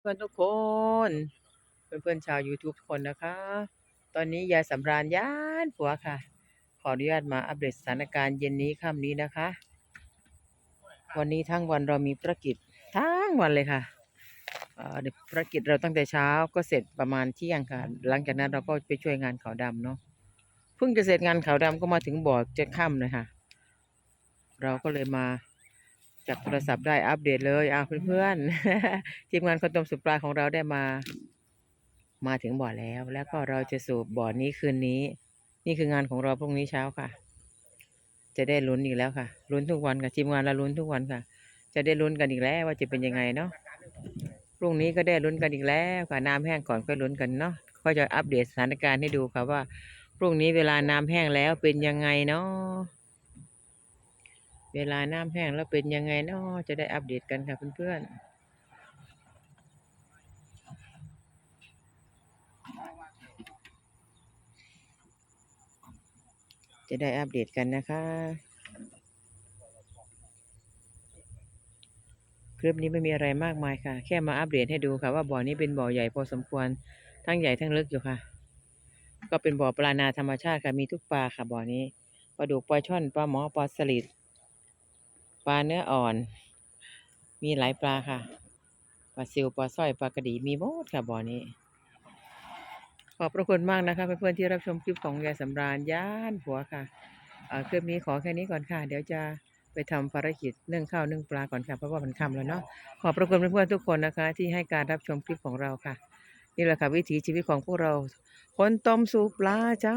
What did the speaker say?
เพื่อนทุกคน เพื่อนๆชาว YouTube ทุกคนนะคะ ตอนนี้ยายสำราญยานผัวค่ะ ขออนุญาตมาอัปเดตสถานการณ์เย็นนี้ค่ำนี้นะคะ วันนี้ทั้งวันเรามีภารกิจทั้งวันเลยค่ะเอ่อภารกิจเราตั้งแต่เช้าก็เสร็จประมาณเที่ยงค่ะ หลังจากนั้นเราก็ไปช่วยงานขาวดำเนาะเพิ่งจะเสร็จงานขาวดำก็มาถึงบ่อจะค่ำเลยค่ะ เราก็เลยมา จับโทรศัพท์ได้อัปเดตเลยอ้าวเพื่อนๆทีมงานคนตมสุปลาของเราได้มา มาถึงบ่อแล้ว แล้วก็เราจะสูบบ่อนี้คืนนี้ นี่คืองานของเราพรุ่งนี้เช้าค่ะ จะได้ลุ้นอีกแล้วค่ะลุ้นทุกวันค่ะทีมงานเราลุ้นทุกวันค่ะ จะได้ลุ้นกันอีกแล้วว่าจะเป็นยังไงเนาะพรุ่งนี้ก็ได้ลุ้นกันอีกแล้วค่ะน้ำแห้งก่อนค่อยลุ้นกันเนาะก็จะอัปเดตสถานการณ์ให้ดูค่ะว่าพรุ่งนี้เวลาน้ำแห้งแล้วเป็นยังไงเนาะ เวลาน้ำแห้งแล้วเป็นยังไงเนาะจะได้อัปเดตกันค่ะเพื่อนๆจะได้อัปเดตกันนะคะ คลิปนี้ไม่มีอะไรมากมายค่ะ แค่มาอัปเดตให้ดูค่ะ ว่าบ่อนี้เป็นบ่อใหญ่พอสมควร ทั้งใหญ่ทั้งลึกอยู่ค่ะ ก็เป็นบ่อปลานาธรรมชาติค่ะ มีทุกปลาค่ะบ่อนี้ ปลาดุกปลาช่อน ปลาหมอ ปลาสลิด ปลาเนื้ออ่อน มีหลายปลาค่ะ ปลาซิวปลาสร้อยปลากระดีมีหมดค่ะบ่อนี้ ขอบพระคุณมากนะคะเพื่อนๆที่รับชมคลิปของยายสำราญย่านผัวค่ะเอ่อคลิปนี้ขอแค่นี้ก่อนค่ะ เดี๋ยวจะไปทำภารกิจนึ่งข้าวนึ่งปลาก่อนค่ะเพราะว่ามันค่ำแล้วเนาะขอบพระคุณเพื่อนๆทุกคนนะคะ ที่ให้การรับชมคลิปของเราค่ะ นี่แหละค่ะวิถีชีวิตของพวกเรา คนต้มสูปลาจ้า